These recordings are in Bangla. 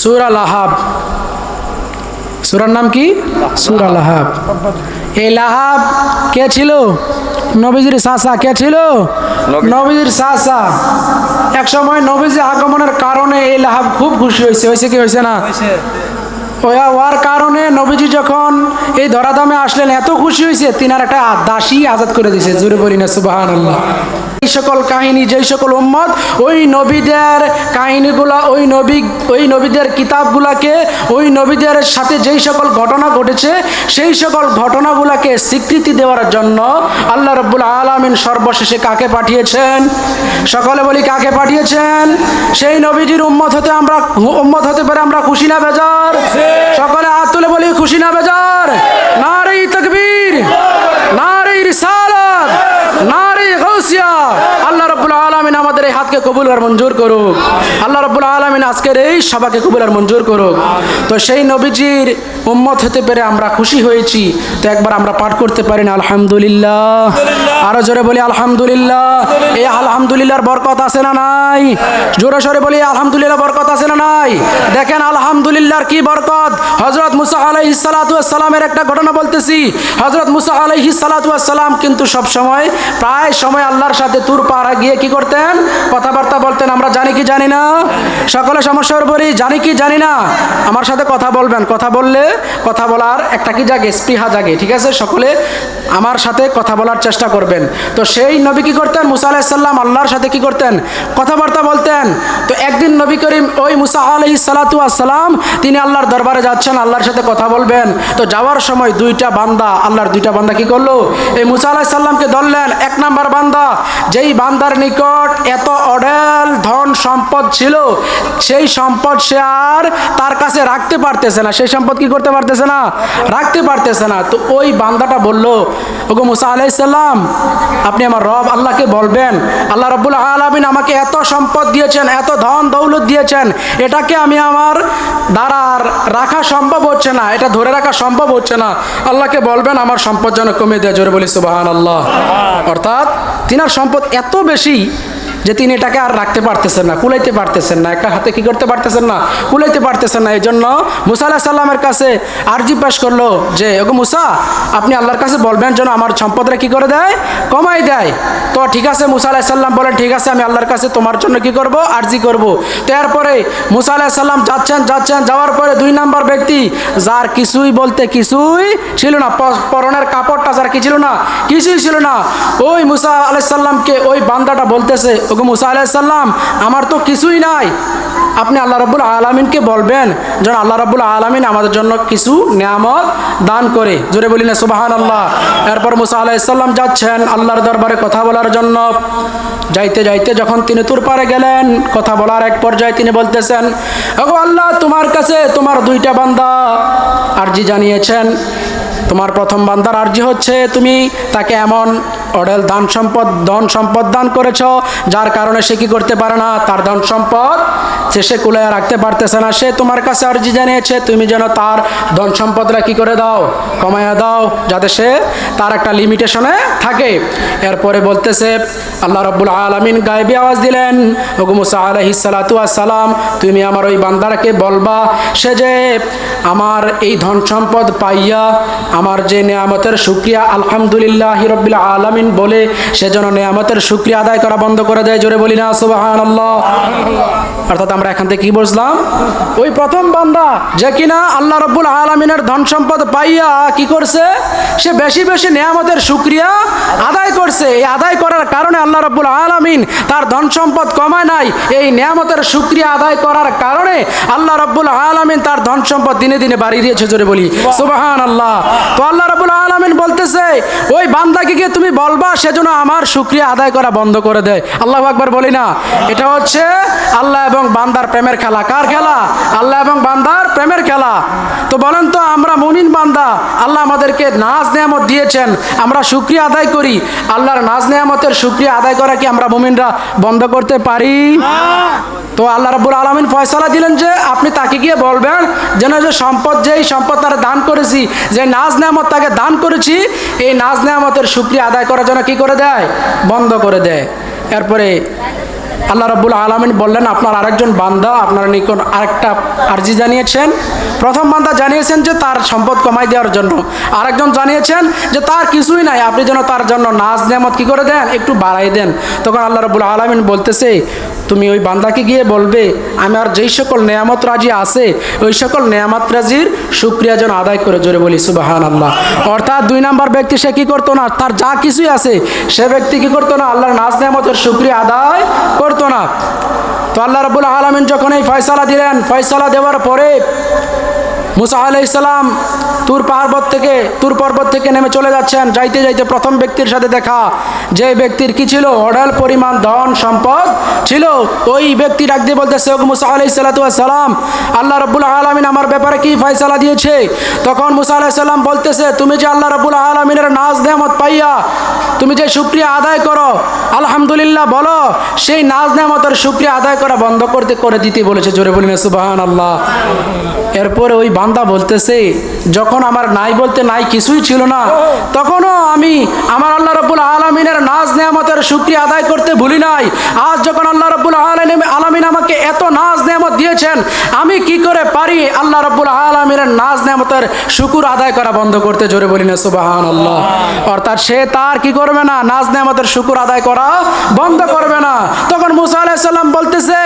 সুরা লাহাব। সুরার নাম কি? সুরা লাহাব। এই লাহাব কে ছিল? নবীজির সাসা কে ছিল? নবীজির সাসা এক সময় নবীজি আগমনের কারণে এই লাহাব খুব খুশি হয়েছে। হয়েছে কি হয়েছে না? ওয়া হওয়ার কারণে নবীজি যখন এই ধরাধামে আসলেন এত খুশি হয়েছে তিনার একটা দাসী আজাদ করে দিয়েছে। জোরে বলি না সুবাহান আল্লাহ এই সকল কাহিনী যেই সকল উম্মত ওই নবীদের কাহিনীগুলা ওই নবী ওই নবীদের কিতাবগুলাকে ওই নবীদের সাথে যেই সকল ঘটনা ঘটেছে সেই সকল ঘটনাগুলাকে স্বীকৃতি দেওয়ার জন্য আল্লাহ রব্বুল আলমিন সর্বশেষে কাকে পাঠিয়েছেন? সকলে বলি কাকে পাঠিয়েছেন? সেই নবীজির উম্মত হতে আমরা উম্মত হতে পারে আমরা খুশি না বেজার? সকলে হাত তুলে বলি খুশি না বেজার নারী তকবীর নারী রিসালাত গৌসিয়া আল্লাহ রব্বুল আলমিন আমাদের এই হাতকে কবুল আর মঞ্জুর করুক। আল্লাহ রব্বুল আলমিন আজকের এই সভাকে কবুল আর মঞ্জুর করুক। তো সেই নবীজির উম্মত হতে পেরে আমরা খুশি হয়েছি। তো একবার আমরা পাঠ করতে পারি না, আলহামদুলিল্লাহ। আরও জোরে বলি, আলহামদুলিল্লাহ। এই আলহামদুলিল্লাহর বরকত আছে না নাই? জোরে সরে বলি আলহামদুলিল্লাহ বরকত আছে না নাই? দেখেন আলহামদুলিল্লাহর কি বরকত? হজরত মুসা আলাইহি সালামের একটা ঘটনা বলতেছি। হজরত মুসা আলাইহি সালাম কিন্তু সব সময় প্রায় সময় আল্লাহর সাথে তুর পাড়া গিয়ে কি করতেন? কথাবার্তা বলতেন, আমরা জানি কি জানি না। সকলে সমস্যার উপরই জানি কি জানি না। আমার সাথে কথা বলবেন, কথা বললে কথা বলার একটা কি জাগে? স্পৃহা জাগে, ঠিক আছে? সকলে আমার সাথে কথা বলার চেষ্টা করবেন। তো সেই নবী কি করতেন? মুসা আলাইসাল্লাম আল্লাহর সাথে কি করতেন? কথাবার্তা বলতেন। তো একদিন নবী করিম ওই মুসা আলহি সালাতু আসসালাম তিনি আল্লাহর দরবারে যাচ্ছেন, আল্লাহর সাথে কথা বলবেন। তো যাওয়ার সময় দুইটা বান্দা, আল্লাহর দুইটা বান্দা কি করল? এই মুসা আলাহিসাল্লামকে ধরলেন, এক নাম্বার বান্দা। যেই বান্দার নিকট এত অডেল ধন সম্পদ ছিল, সেই সম্পদ সে আর তার কাছে রাখতে পারতেছে না। সেই সম্পদ কি করতে পারতেছে না? রাখতে পারতেছে না। তো ওই বান্দাটা বলল, ওগো মুসা আলাইসাল্লাম আপনি আমার রব আল্লাহকে বলবেন, আল্লাহ রব্বুল আলমিন আমাকে এত সম্পদ দিয়েছেন, এত ধন দৌলত দিয়েছেন, এটাকে আমি আমার দ্বারা রাখা সম্ভব হচ্ছে না, এটা ধরে রাখা সম্ভব হচ্ছে না। আল্লাহকে বলবেন, আমার সম্পদ যেন কমে দেয়। জোরে বলি সুবাহান আল্লাহ অর্থাৎ তিনার সম্পদ এত বেশি যে তিনি এটাকে আর রাখতে পারতেছেন না, কুলাইতে পারতেছেন না, একা হাতে কি করতে পারতেছেন না, কুলাইতে পারতেছেন না। এই জন্য মুসা আলাহ সাল্লামের কাছে আর্জি পেশ করল যে, ওগো মুসা, আপনি আল্লাহর কাছে বলবেন যেন আমার সম্পদরা কি করে দেয়? কমাই দেয়। তো ঠিক আছে, মুসা আলাহ সাল্লাম বলেন ঠিক আছে, আমি আল্লাহর কাছে তোমার জন্য কি করব? আর্জি করব। তো এরপরে মুসা আলাহ সাল্লাম যাচ্ছেন যাচ্ছেন, যাওয়ার পরে দুই নাম্বার ব্যক্তি, যার কিছুই বলতে কিছুই ছিল না পরনের কাপড়টা যার কি ছিল না, কিছুই ছিল না, ওই মুসা আলাইসাল্লামকে ওই বান্দাটা বলতেছে ওগো মুসা আলাইসাল্লাম আমার তো কিছুই নাই। আপনি আল্লাহ রব্বুল আলমিনকে বলবেন, যেন আল্লাহ রব্বুল আলমিন আমাদের জন্য কিছু নিয়ামত দান করে। জোরে বলি না সুবাহান আল্লাহ এরপর মুসা আলাইসাল্লাম যাচ্ছেন আল্লাহর দরবারে কথা বলার জন্য। যাইতে যাইতে যখন তিনি তুর পারে গেলেন, কথা বলার এক পর্যায়ে তিনি বলতেছেন, ওগো আল্লাহ, তোমার কাছে তোমার দুইটা বান্দা আর্জি জানিয়েছেন। তোমার প্রথম বান্দার আর্জি হচ্ছে তুমি, তাকে এমন অডেল দান সম্পদ, ধন সম্পদ দান করেছ, যার কারণে সে কি করতে পারে না? তার ধন সম্পদ সে সে কুলায় রাখতে পারতেছে না, সে তোমার কাছে আর্জি জানিয়েছে, তুমি যেন তার ধন সম্পদটা কি করে দাও, কমাইয়া দাও, যাতে সে তার একটা লিমিটেশনে থাকে। এরপরে বলতেছে, আল্লাহ রব্বুল আলমিন গায়েবী আওয়াজ দিলেন, ওগু মুসা আলহি আসসালাম তুমি আমার ওই বান্দারাকে বলবা, সে যে আমার এই ধন সম্পদ পাইয়া, আমার যে নেয়ামতের শুক্রিয়া, আলহামদুলিল্লাহ রব্বিল আলমিন বলে সে যেন নেয়ামতের শুক্রিয়া আদায় করা বন্ধ করে দেয়। জোরে বলি না সুবাহান অর্থাৎ আমরা এখান থেকে কি বুঝলাম? ওই প্রথম বান্দা যে কিনা আল্লাহ রব্বুল আলমিনের ধন সম্পদ পাইয়া কি করছে? সে বেশি বেশি নেয়ামতের শুক্রিয়া আদায় করছে। এই আদায় করার কারণে আল্লাহ রব্বুল আলমিন তার ধন সম্পদ কমায় নাই। এই নেয়ামতের শুক্রিয়া আদায় করার কারণে আল্লাহ রব্বুল আলমিন তার ধন সম্পদ দিনে দিনে বাড়িয়ে দিয়েছে। জোরে বলি সুবাহান আল্লাহ তো আল্লাহ রব্বুল আলমিন বলতেছে, ওই বান্দাকে গিয়ে তুমি বলবা, সেজন্য আমার শুক্রিয়া আদায় করা বন্ধ করে দেয়। আল্লাহ একবার বলি না। এটা হচ্ছে আল্লাহ এবং বান্দার প্রেমের খেলা। কার খেলা? আল্লাহ এবং বান্দার প্রেমের খেলা। তো বলেন তো, আমরা মুমিন বান্দা, আল্লাহ আমাদেরকে নাজ নেয়ামত দিয়েছেন, আমরা শুক্রিয়া আদায় করি। আল্লাহর নাজ নেয়ামতের শুক্রিয়া আদায় করা কি আমরা মুমিনরা বন্ধ করতে পারি? তো আল্লাহ রাবুল আলমিন ফয়সলা দিলেন যে আপনি তাকে গিয়ে বলবেন যেন যে সম্পদ যেই সম্পদ তার দান করেছি, যে নাজ নেয়ামত তাকে দান করেছি, এই নাজ নেয়ামতের সুক্রিয়া আদায় করার জন্য কী করে দেয়? বন্ধ করে দেয়। এরপরে আল্লাহ রাবুল আলমিন বললেন, আপনার আরেকজন বান্দা আপনার নিকট আরেকটা আর্জি জানিয়েছেন প্রথম বান্দা জানিয়েছেন যে তার সম্পদ কমাই দেওয়ার জন্য। আরেকজন জানিয়েছেন যে তার কিছুই নাই, আপনি যেন তার জন্য নাচ নেমত কি করে দেন? একটু বাড়াই দেন। তখন আল্লাহ রাব্বুল আলমিন বলতেছে, তুমি ওই বান্দাকে গিয়ে বলবে আমার যেই সকল নেয়ামত রাজি আছে, ওই সকল নেয়ামত রাজির সুক্রিয়া যেন আদায় করে জোরে বলি সুবাহান আল্লাহ অর্থাৎ দুই নাম্বার ব্যক্তি সে কি করতো না, তার যা কিছুই আছে, সে ব্যক্তি কি করতো না, আল্লাহর নাজ, নেয়ামতের সুক্রিয়া আদায় করতো না। তো আল্লাহ রবুল আলমিন যখন এই ফয়সালা দিলেন, ফয়সালা দেওয়ার পরে মুসা আলাই ইসলাম তুর পাহাড় থেকে, তুর পর্বত থেকে নেমে চলে যাচ্ছেন। যাইতে যাইতে প্রথম ব্যক্তির সাথে দেখা, যে ব্যক্তির কি ছিল? অডাল পরিমাণ ধন সম্পদ ছিল। ওই ব্যক্তি ডাক দিয়ে বলতেছে, ওগো মুসা আলাই সালাম, আল্লাহ রব্বুল আলমিন আমার ব্যাপারে কি ফয়সালা দিয়েছে? তখন মুসা আলাই সাল্লাম বলতেছে, তুমি যে আল্লাহ রব্বুল আলমিনের নাজ নেমত পাইয়া, তুমি যে শুক্রিয়া আদায় করো, আলহামদুলিল্লাহ বলো, সেই নাজ নেমতের শুক্রিয়া আদায় করা বন্ধ করতে, করে দিতে বলেছে। জোরে বলি না সুবাহান আল্লাহ এরপরে ওই বান্দা বলতেছে, যখন আমার নাই বলতে নাই কিছুই ছিল না, তখনও আমি আমার আল্লাহ রব্বুল আলমিনের নাজ নেয়ামতের শুক্রিয়া আদায় করতে ভুলি নাই। আজ যখন আল্লাহ রব্বুল আলম আলমিন আমাকে এত নাজ নেয়ামত দিয়েছেন, আমি কি করে পারি আল্লাহ রব্বুল আলমিনের নাজ নেয়ামতের শুকুর আদায় করা বন্ধ করতে? জোরে বলি না সুবাহান আল্লাহ অর্থাৎ সে তার কি করবে না? নাজ নেয়ামতের শুকুর আদায় করা বন্ধ করবে না। তখন মুসা আলাহিসাল্লাম বলতেছে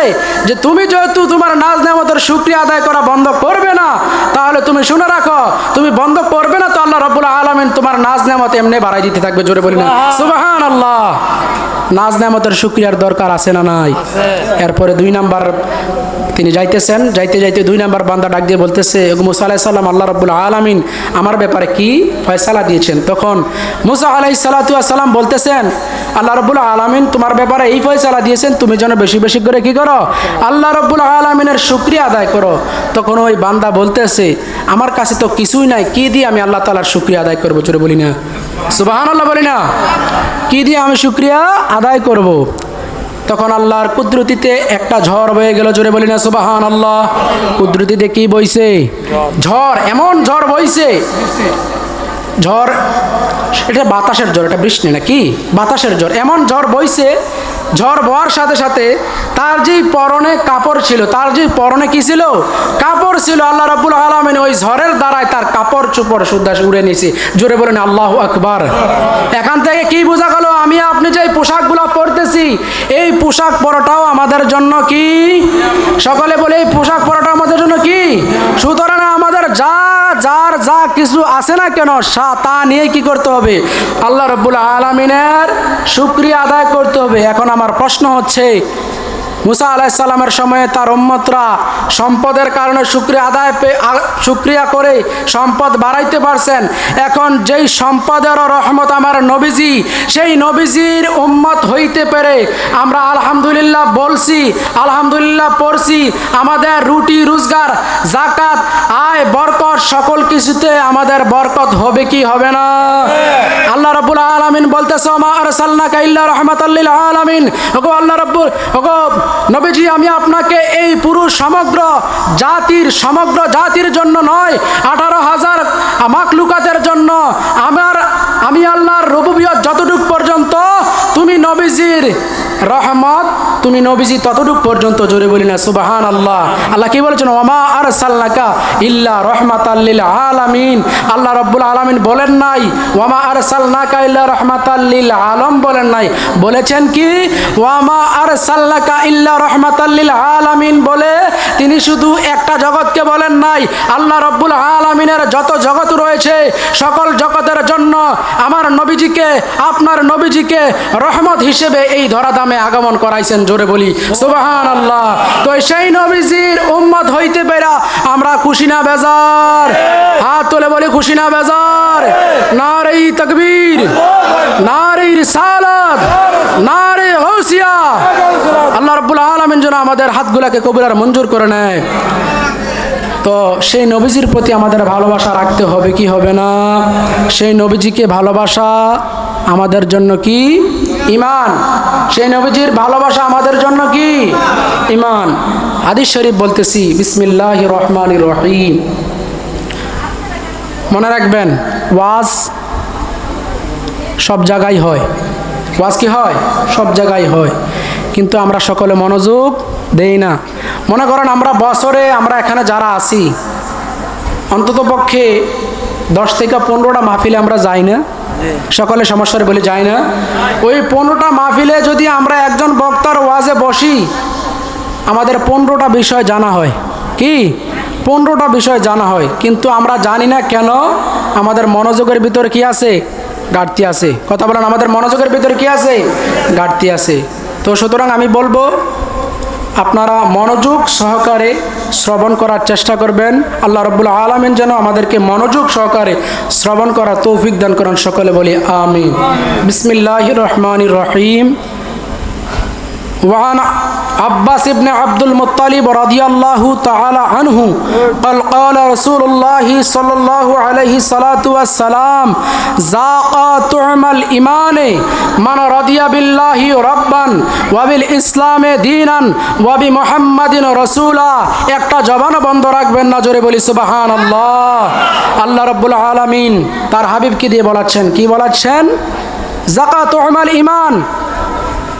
যে, তুমি যেহেতু তোমার নাজ নেয়ামতের শুক্রিয়া আদায় করা বন্ধ করবে না তাহলে তুমি শুনে রাখো তুমি বন্ধ করবে না তো আল্লাহ রব্বুল আলমিন তোমার নাজ নামত এমনি বাড়াই দিতে থাকবে জোরে বলি না। সুবাহান আল্লাহ নাজ নেয়ামতের শুক্রিয়ার দরকার আছে না নাই? এরপরে দুই নাম্বার তিনি যাইতেছেন, যাইতে যাইতে দুই নাম্বার বান্দা ডাক দিয়ে বলতেছে মুসা আলাহি সাল্লাম আল্লাহ রব্বুল আলমিন আমার ব্যাপারে কি ফয়সালা দিয়েছেন? তখন মুসা আলাহি সাল্লাম বলতেছেন, আল্লাহ রব্বুল আলমিন তোমার ব্যাপারে এই ফয়সালা দিয়েছেন, তুমি যেন বেশি বেশি করে কি করো? আল্লাহ রব্বুল আলমিনের শুক্রিয়া আদায় করো। তখন ওই বান্দা বলতেছে, আমার কাছে তো কিছুই নাই, কি দিয়ে আমি আল্লাহ তালার শুক্রিয়া আদায় করব? চলে বলি না। সুবাহান আল্লাহ বলি না। কি দিয়ে আমি শুক্রিয়া আদায় করব। তখন আল্লাহর কুদরতিতে একটা ঝড় বয়ে গেল, জোরে বলি না সুবাহান আল্লাহ কুদরতিতে কি বইছে? ঝড়, এমন ঝড় বইছে। ঝড়, এটা বাতাসের জ্বর এটা বৃষ্টি নাকি? বাতাসের জ্বর এমন ঝড় বইছে ঝড় বওয়ার সাথে সাথে তার যে পরনে কাপড় ছিল, তার যে পরনে কি ছিল? কাপড় ছিল আল্লাহ রাবুল আলমিন ওই ঝড়ের দ্বারায় তার কাপড় চুপড় সুদ্দাস উড়ে নিয়েছে। জোরে বলেন আল্লাহ আকবার। এখান থেকে কি বোঝা গেল? আমি আপনি যে পোশাকগুলো পরতেছি, এই পোশাক পরাটাও আমাদের জন্য কি? সকলে বলে এই পোশাক পরাটা আমাদের জন্য কি? সুতরাং আমাদের যা যা কিছু আছে না কেন তা নিয়ে কি করতে হবে? আল্লাহ রব্বুল আলমিনের শুক্রিয়া আদায় করতে হবে। এখন আমার প্রশ্ন হচ্ছে মুসা আলাহিসাল্লামের সময়ে তার উম্মতরা সম্পদের কারণে শুক্রিয়া আদায় শুক্রিয়া করে সম্পদ বাড়াইতে পারছেন। এখন যেই সম্পদের রহমত আমার নবীজি, সেই নবীজির উম্মত হইতে পেরে আমরা আলহামদুলিল্লাহ বলছি, আলহামদুলিল্লাহ পড়ছি, আমাদের রুটি, রোজগার জাকাত আয়, বরকত, সকল কিছুতে আমাদের বরকত হবে কি হবে না? আল্লাহ রব্বুল আলমিন বলতেছে মা আর সাল্লা কাইল্লা রহমতাল্লিল আলমিন। ওগো আল্লাহ রব্বুল ওগো নবীজি, আমি আপনাকে এই পুরুষ সমগ্র জাতির সমগ্র জাতির জন্য নয়, আঠারো হাজার মাকলুকাতের জন্য আমার, আমি আল্লাহর রবুবিয়ত যতটুক পর্যন্ত, তুমি নবীজির রহমত তুমি নবীজি ততটুক পর্যন্ত জোরে বলি না সুবাহান আল্লাহ আল্লাহ কি বলেছেন? ওমা আর সাল্লাকা ইল্লা রহমাত আল্লিল আলামিন। আল্লাহ রব্বুল আলামিন বলেন নাই, ওয়ামা আর সাল্লাকা ইল্লা রহমাত আল্লিল আলম বলেন নাই। বলেছেন কি? ওয়ামা আর সাল্লাকা ইল্লা রহমাত আল্লিল আলামিন বলে তিনি শুধু একটা জগৎকে বলেন নাই। আল্লাহ রব্বুল আলামিনের যত জগৎ রয়েছে, সকল জগতের জন্য আমার নবীজিকে, আপনার নবীজিকে রহমত হিসেবে এই ধরাধামে আগমন করাইছেন। জোরে বলি সুবাহান আল্লাহ তো সেই নবীজির উম্মত হইতে পেরা আমরা খুশি না বেজার। হাত তুলে বলি, খুশি না বেজার। নারে তকবীর, নারে রিসালাত, নারে হৌসিয়া। আল্লাহ রব্বুল আলমিন যেন আমাদের হাতগুলাকে কবিরার মঞ্জুর করে নেয়। তো সেই নবীজির প্রতি আমাদের ভালোবাসা রাখতে হবে, কি হবে না? সেই নবীজিকে ভালোবাসা আমাদের জন্য কি? ইমান। সেই নবীজির ভালোবাসা আমাদের জন্য কি? ইমান। আদিস শরীফ বলতেছি বিসমিল্লাহ রহমান রহিম। মনে রাখবেন, ওয়াজ সব জায়গায় হয়। ওয়াজ কি হয়? সব জায়গায় হয়। কিন্তু আমরা সকলে মনোযোগ দেই না। মনে করেন, আমরা বছরে আমরা এখানে যারা আছি অন্তত পক্ষে দশ থেকে পনেরোটা মাহফিলে আমরা যাই না। সকলে সমস্যার বলে যাই না। ওই পনেরোটা মাহফিলে যদি আমরা একজন বক্তার ওয়াজে বসি, আমাদের পনেরোটা বিষয় জানা হয়। কি? পনেরোটা বিষয় জানা হয়। কিন্তু আমরা জানি না কেন আমাদের মনোযোগের ভিতরে কি আছে? ঘাটতি আছে। কথা বলেন, আমাদের মনোযোগের ভিতরে কি আছে? ঘাটতি আছে। তো সুতরাং আমি বলব আপনারা মনোযোগ সহকারে শ্রবণ করার চেষ্টা করবেন। আল্লাহ রবুল্লা আলমেন যেন আমাদেরকে মনোযোগ সহকারে শ্রবণ করা তৌফিক দান করেন সকলে বলি আমি বিসমিল্লাহ রহমান রহিম। ওয়ান عباس بن عبد المطلب رضي الله تعالى عنه قال قال رسول الله صلى الله عليه الصلاة والسلام ذاق طعم الإيمان من رضي بالله ربا وبالإسلام دينا وبمحمد رسولا একটা জবান বন্ধ রাখবেন না জোরে বলি সুবাহান আল্লাহ আল্লাহ রব্বুল আলমিন তার হাবিবকে দিয়ে বলাচ্ছেন কি বলাচ্ছেন জাকাত ইমান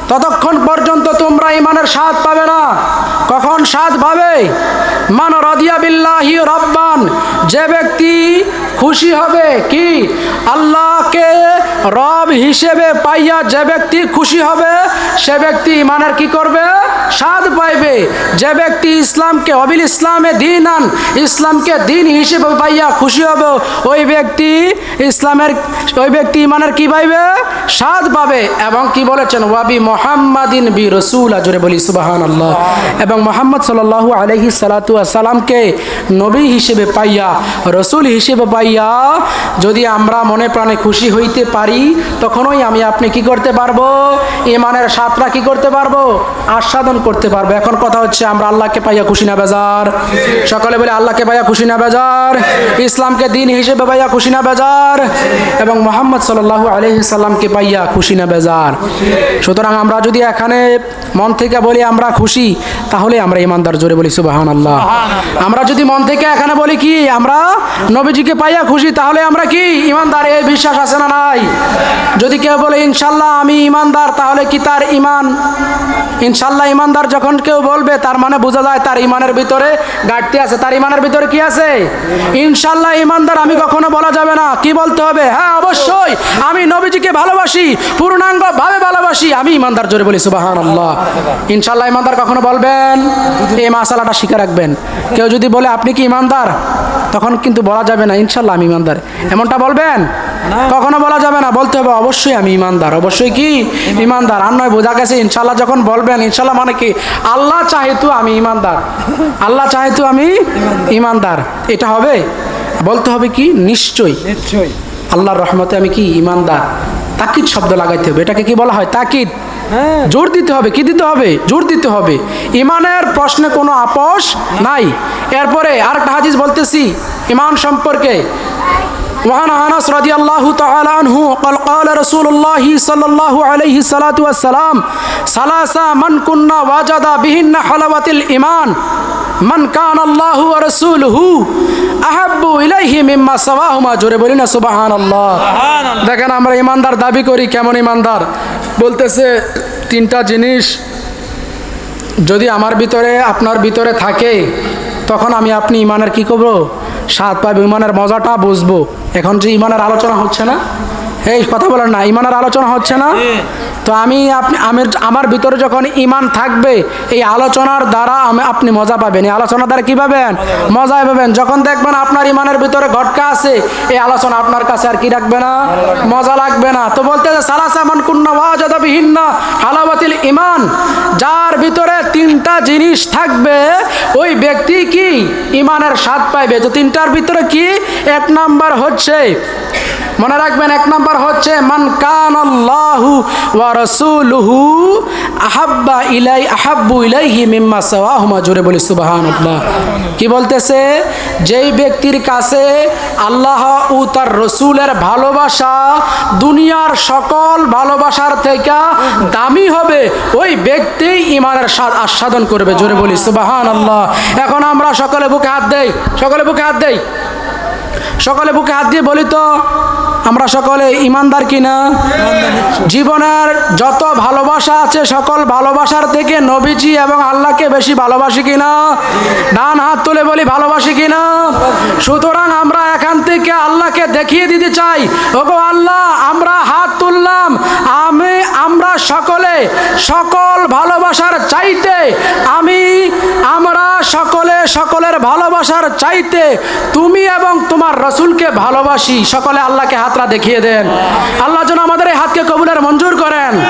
ততক্ষণ পর্যন্ত তোমরা ইমানের স্বাদ পাবে না। কখন স্বাদ পাবে? মান রদিয়া বিল্লাহি রব্বান। যে ব্যক্তি খুশি হবে কি? আল্লাহকে রব হিসেবে পাইয়া যে ব্যক্তি খুশি হবে, সে ব্যক্তি ইমানের কি করবে? স্বাদ পাইবে। যে ব্যক্তি ইসলামকে অবিল ইসলামে দিন আন, ইসলামকে দিন হিসেবে পাইয়া খুশি হবে, ওই ব্যক্তি ইসলামের, ওই ব্যক্তি ইমানের কি পাইবে? স্বাদ পাবে এবং কি বলেছেন? ওয়াবি মোহাম্মদিন বি রসুল জোরে বলি সুবাহান আল্লাহ এবং মোহাম্মদ সাল্লাল্লাহু আলহি সালাতু সালামকে নবী হিসেবে পাইয়া, রসুল হিসেবে পাইয়া যদি আমরা মনে প্রাণে খুশি হইতে পারি, তখনই আমি আপনি কি করতে পারব? ইমানের স্বাদটা কি করতে পারব? আস্বাদন করতে পারব। এখন কথা হচ্ছে, আমরা আল্লাহকে পাইয়া খুশি না, বেজার। সকালে বলে, আল্লাহকে পাইয়া খুশি না, বেজার। ইসলামকে দিন হিসেবে পাইয়া খুশি না, বেজার। এবং মোহাম্মদ সাল্লাল্লাহু আলহি সাল্লামকে পাইয়া খুশি না, বেজার। সুতরাং আমরা যদি এখানে মন থেকে বলি, আমরা খুশি, তাহলে আমরা ইমানদার জোরে বলি সুবাহান আল্লাহ আমরা যদি মন থেকে এখানে বলি কি, আমরা নবীজিকে পাইয়া খুশি, তাহলে আমরা কি ইমানদার এই বিশ্বাস আছে না নাই? যদি কেউ বলে, ইনশাল্লাহ আমি ইমানদার তাহলে কি তার ইমান ইনশাল্লাহ ইমানদার যখন কেউ বলবে, তার মানে বোঝা যায় তার ইমানের ভিতরে ঘাটতি আছে। তার ইমানের ভিতরে কি আছে? ইনশাল্লাহ ইমানদার, আমি কখনো বলা যাবে না। কি বলতে হবে? হ্যাঁ অবশ্যই। আমি নবীজিকে ভালোবাসি পূর্ণাঙ্গ ভাবে ভালোবাসি। আমি ইমানদার জোরে বলি সুবাহান আল্লাহ ইনশাল্লাহ ইমানদার কখনো বলবেন? এই মাসালাটা শিখে রাখবেন। কেউ যদি বলে, আপনি কি ইমানদার? তখন কিন্তু বলা যাবে না ইনশাল্লাহ আমি ইমানদার। এমনটা বলবেন? কখনো বলা যাবে না বলতে হবে অবশ্যই আমি ইমানদার। অবশ্যই কি? ইমানদার। আর নয় বোঝা গেছে ইনশাল্লাহ যখন বলবেন ইনশাল্লাহ মানে কি? আল্লাহ চাহেতু আমি ইমানদার। আল্লাহ চাহেতু আমি ইমানদার। এটা হবে? বলতে হবে কি? নিশ্চয়ই। আল্লাহর রহমতে আমি কি? ইমানদার। তাকিদ শব্দ লাগাইতে হবে। এটাকে কি বলা হয়? তাকিদ। হ্যাঁ। জোর দিতে হবে। কি দিতে হবে? জোর দিতে হবে। ইমানের প্রশ্নে কোনো আপোষ নাই। এরপরে আরেকটা হাদিস বলতেছি ইমান সম্পর্কে। وعن انس رضي الله تعالى عنه قال قال رسول الله صلى الله عليه الصلاه والسلام ثلاثه من كنا وجد بهن حلاوه الايمان من كان الله ورسوله احب اليه مما سواهما জোরে বলি না সুবহানাল্লাহ দেখেন আমরা ইমানদার দাবি করি কেমন ইমানদার বলতেছে তিনটা জিনিস যদি আমার ভিতরে আপনার ভিতরে থাকে তখন আমি আপনি ইমানের কি করবো স্বাদ পাবে ইমানের মজাটা বুঝব। এখন যে ইমানের আলোচনা হচ্ছে না এই কথা বলেন না ইমানের আলোচনা হচ্ছে না। তো আমি আপনি আমার আমার ভিতরে যখন ইমান থাকবে এই আলোচনার দ্বারা আমি আপনি মজা পাবেন। এই আলোচনার দ্বারা কী পাবেন? মজা পাবেন। যখন দেখবেন আপনার ইমানের ভিতরে ঘটকা আছে এই আলোচনা আপনার কাছে আর কি রাখবে না? মজা লাগবে না। তো বলতে যে সালাসা মান কুন্না ওয়াজাদা বিহিন্ন হালাবাতিল ইমান। যার ভিতরে তিনটা জিনিস থাকবে ওই ব্যক্তি কি? ইমানের স্বাদ পাইবে। তো তিনটার ভিতরে কি? এক নাম্বার হচ্ছে মনে রাখবেন এক নম্বর হচ্ছে, মান কান আল্লাহু ওয়া রাসূলুহু আহাব্বা ইলাই, আহাব্বু ইলাইহি মিম্মা সাওয়াহুমা। জোরে বলি, সুবহানাল্লাহ। কি বলতেছে? যেই ব্যক্তির কাছে আল্লাহ ও তার রসুলের ভালোবাসা দুনিয়ার সকল ভালোবাসার থেকে দামি হবে, ওই ব্যক্তি ইমানের স্বাদ আস্বাদন করবে। জোরে বলি সুবাহান আল্লাহ এখন আমরা সকলে বুকে হাত দেই, সকলে বুকে হাত দেই। সকলে বুকে হাত দিয়ে বলি তো, আমরা সকলে ইমানদার কিনা? জীবনের যত ভালোবাসা আছে, সকল ভালোবাসার থেকে নবীজি এবং আল্লাহকে বেশি ভালোবাসি কিনা? ডান হাত তুলে বলি, ভালোবাসি কিনা? সুতরাং আমরা এখান থেকে আল্লাহকে দেখিয়ে দিতে চাই। ওগো আল্লাহ আমরা হাত তুললাম আমি আমরা সকলে, সকল ভালোবাসার চাইতে, আমি, আমরা সকলে, সকলের ভালোবাসার চাইতে, তুমি এবং তোমার রসুলকে ভালোবাসি। সকলে আল্লাহকে হাতরা দেখিয়ে দেন। আল্লাহ যেন আমাদের এই হাতকে কবুলের মঞ্জুর করেন।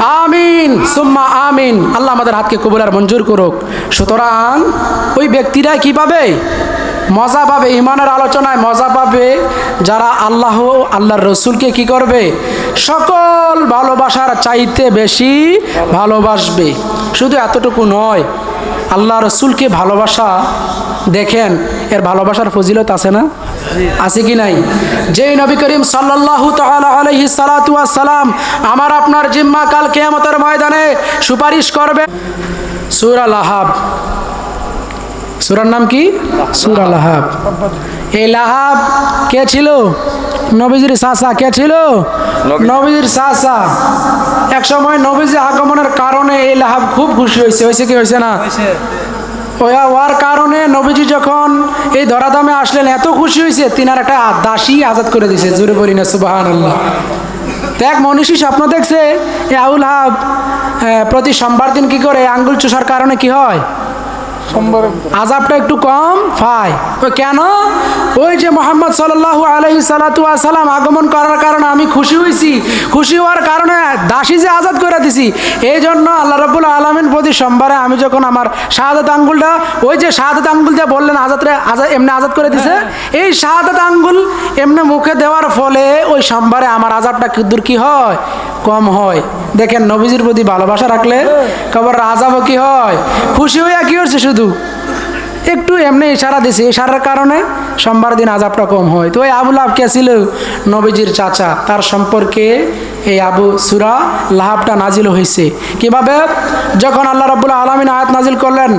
আমিন, সুম্মা আমিন। আল্লাহ আমাদের হাতকে কবুলের মঞ্জুর করুক। সুতরাং ওই ব্যক্তিরা কি পাবে মজা পাবে, ইমানের আলোচনায় মজা পাবে। যারা আল্লাহ আল্লাহর রসুলকে কি করবে? সকল ভালোবাসার চাইতে বেশি ভালোবাসবে। শুধু এতটুকু নয়, আল্লাহ রসুলকে ভালোবাসা, দেখেন, এর ভালোবাসার ফজিলত আছে না? আছে কি নাই? যেই নবী করিম আলাইহি সালাতু সালাম আমার আপনার জিম্মা কাল কিয়ামতের ময়দানে সুপারিশ করবে। সূরা লাহাব। সূরার নাম কি? সূরা লাহাব। এই লাহাব কে ছিল? নবীজির চাচা কে ছিল? নবী। নবীজির চাচা। এক সময় নবীজি আগমনের কারণে এই লাহাব খুব খুশি হয়েছে। হয়েছে কি হয়েছে না? ওয়া হওয়ার কারণে নবীজি যখন এই ধরাধামে আসলেন এত খুশি হয়েছে তিনার একটা দাসী আজাদ করে দিয়েছে। জোরে বলি না সুবাহান আল্লাহ এক মনীষী স্বপ্ন দেখছে এ আউল হাব প্রতি সোমবার দিন কি করে আঙ্গুল চুষার কারণে কি হয়? আজাবটা একটু কম? পায় কেন? ওই যে মোহাম্মদ সাল্লাহ আলহি সালাম আগমন করার কারণে আমি খুশি হয়েছি খুশি হওয়ার কারণে দাসী যে আজাদ করে দিছি। এই জন্য আল্লাহ রবুল আলমিন প্রতি সোমবারে আমি যখন আমার শাহাদাত আঙ্গুলটা ওই যে শাহাদাত আঙ্গুল দিয়ে বললেন আজাদরে আজাদ এমনি আজাদ করে দিছে এই শাহাদাত আঙ্গুল এমনি মুখে দেওয়ার ফলে ওই সোমবারে আমার আজাবটা দূর কি হয়? কম হয়। দেখেন নবীজির প্রতি ভালোবাসা রাখলে খবর আজাবও কি হয়? খুশি হইয়া কি হচ্ছে শুধু? একটু এমনি ইশারা দিছে। ইশারার কারণে সোমবার দিন আজাবটা কম হয়। তো এই আব কে ছিল? নবীজির চাচা। তার সম্পর্কে এই আবু সুরা লাহাবটা নাজিল হয়েছে কীভাবে? যখন আল্লাহ রাবুল আলমিন আয়াত নাজিল করলেন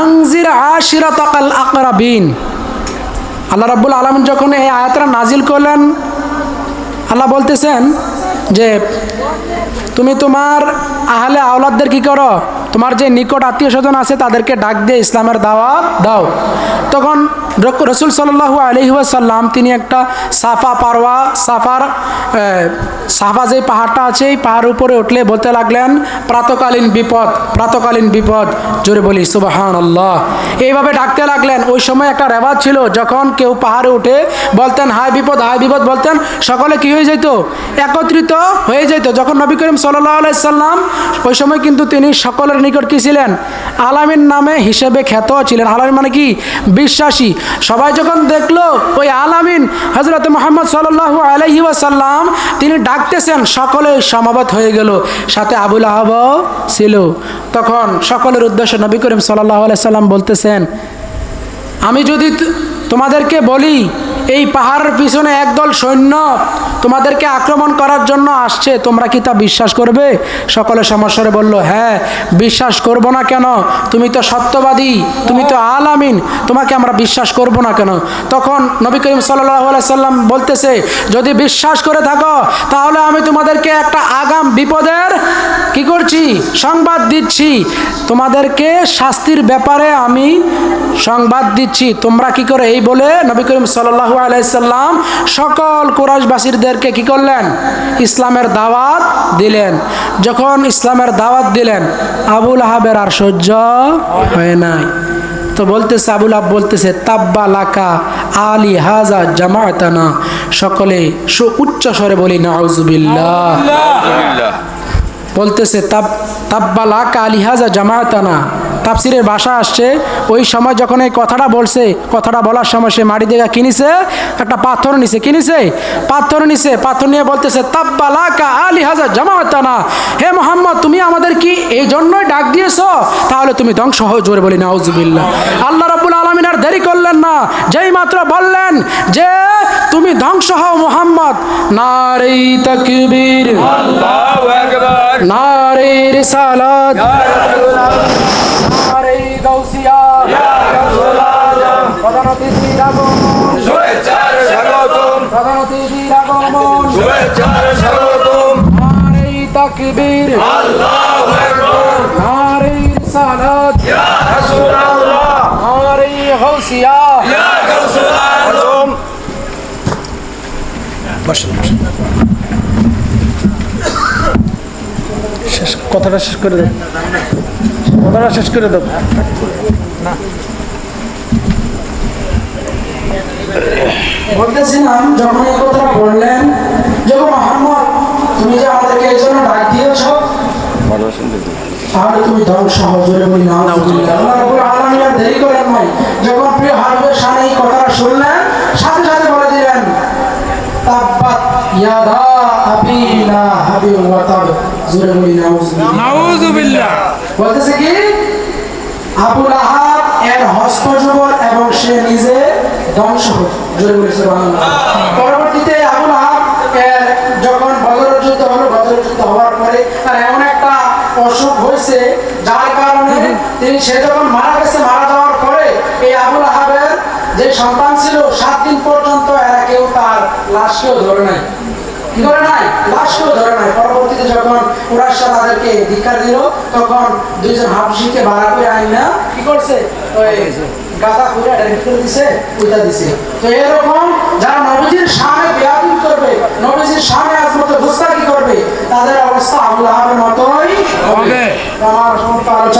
আংজির আশিরা তাকাল আকরাবিন। আল্লাহ রাব্বুল আলমিন যখন এই আয়াতটা নাজিল করলেন, আল্লাহ বলতেছেন যে, তুমি তোমার আহলে আওলাদদের কি করো? তোমার যে নিকট আত্মীয় স্বজন আছে, তাদেরকে ডাক দিয়ে ইসলামের দাওয়াত দাও। তখন রসুল সাল্লাহু আলহিহাসাল্লাম তিনি একটা সাফা পারওয়া, সাফার সাফা যে পাহাড়টা আছে, এই পাহাড় উপরে উঠলে বলতে লাগলেন, প্রাতকালীন বিপদ প্রাতকালীন বিপদ। জোরে বলি সুবাহান আল্লাহ এইভাবে ডাকতে লাগলেন। ওই সময় একটা রেওয়াজ ছিল, যখন কেউ পাহাড়ে উঠে বলতেন, হায় বিপদ হায় বিপদ, বলতেন, সকলে কি হয়ে যেত একত্রিত হয়ে যেত যখন নবী করিম সাল্লাহ আলাইসাল্লাম ওই সময় কিন্তু তিনি সকলের নিকট কি ছিলেন? আলামিন নামে হিসেবে খ্যাত ছিলেন। আলামিন মানে কি? বিশ্বাসী। সবাই যখন দেখল, ওই আলামিন হজরত মোহাম্মদ সাল্লাহ আলাইহি ওয়াসাল্লাম, তিনি ডাকতেছেন, সকলে সমাবত হয়ে গেল। সাথে আবুল আহব ছিল। তখন সকলের উদ্দেশ্যে নবী করিম সাল্লাহ আলাইসাল্লাম বলতেছেন, আমি যদি তোমাদেরকে বলি এই পাহাড়ের পিছনে একদল সৈন্য তোমাদেরকে আক্রমণ করার জন্য আসছে। তোমরা কি তা বিশ্বাস করবে? সকলে সমস্যারে বলল হ্যাঁ বিশ্বাস করব না কেন? তুমি তো সত্যবাদী, তুমি তো আলামিন, তোমাকে আমরা বিশ্বাস করব না কেন? তখন নবী করিম সাল্লাহ সাল্লাম বলতেছে, যদি বিশ্বাস করে থাকো, তাহলে আমি তোমাদেরকে একটা আগাম বিপদের কি করছি? সংবাদ দিচ্ছি। তোমাদেরকে শাস্তির ব্যাপারে আমি সংবাদ দিচ্ছি। তোমরা কি করে এই বলে নবী করিম সাল্লাহ আলাইসাল্লাম সকল কোরাইশবাসীদেরকে কি করলেন? ইসলামের দাওয়াত দিলেন। যখন ইসলামের দাওয়াত দিলেন আবুল আহাবের আর সহ্য হয় নাই। তো বলতেছে আবুল আব বলতেছে তাব্বা লাকা আলী হাজা জামাতানা সকলে সু উচ্চ স্বরে বলি নাউজুবিল্লাহ। বলতেছে তাব তাব্বালা কালিহাজা জামায়াতানা তাফসিরের ভাষা আসছে ওই সময় যখন এই কথাটা বলছে কথাটা বলার সময় সে মাটি দেখা কিনিছে একটা পাথর নিছে কিনিছে পাথর নিছে পাথর নিয়ে বলতেছে তাব্বালা কা আলিহাজা জামায়াতানা হে মোহাম্মদ তুমি আমাদের কি এই জন্যই ডাক দিয়েছ? তাহলে তুমি ধ্বংস হও জোরে বলি নাউজুবিল্লাহ। আল্লাহ রাব্বুল আলামিন আর দেরি করলেন না যেই মাত্র বললেন যে তুমি ধ্বংস হও মোহাম্মদ। নারী তাকবীর আল্লাহু আকবার। নারে রিসালাত। গাউসিয়া। প্রধান অতিথির আগমন প্রধান অতিথির আগমন নারী তাকবীর শেষ কথাটা শেষ করে দেব কথাটা শেষ করে দেব। বলতেছিলাম যখন এই কথাটা বললেন যখন মোহাম্মদ তুমি যে আমাদেরকে এই জন্য ডাক দিয়েছ তাহলে তুমি ধ্বংস হও জোরে বলি না আল্লাহ দেরি করেন নাই। যখন প্রিয় হাবিবের সামনে এই কথাটা শুনলেন সাথে সাথে আবি লাহাবি ওয়া তাব জোরে বলি নাউজুবিল্লাহ নাউজুবিল্লাহ বলতেছে কি? আবু লাহাব এর হস্ত এবং সে নিজে ধ্বংস হোক জোরে বলি সুবহানাল্লাহ। পরবর্তীতে আবু লাহাব এর যখন বদরের যুদ্ধ হলো বদরের যুদ্ধ হওয়ার পরে তার এমন একটা অসুখ হয়েছে যার কারণে তিনি সে যখন মারা গেছে মারা যাওয়ার পরে এই আবু লাহাবের যে সন্তান ছিল সাত দিন পর্যন্ত এরা কেউ তার লাশকেও ধরে নাই। নাই ধরে নাই পরবর্তীতে যখন কুরাশা তাদেরকে দীক্ষা দিল তখন দুইজন ভাড়া করে কি করছে? ওই গাদা করে দিছে উল্টা দিছে। তো এরকম যারা নবীজির সামনে বেয়াদিন করবে নবীজির সামনে করবে তাদের অবস্থা আবুল আহমের হবে। আমার সমস্ত আলোচনা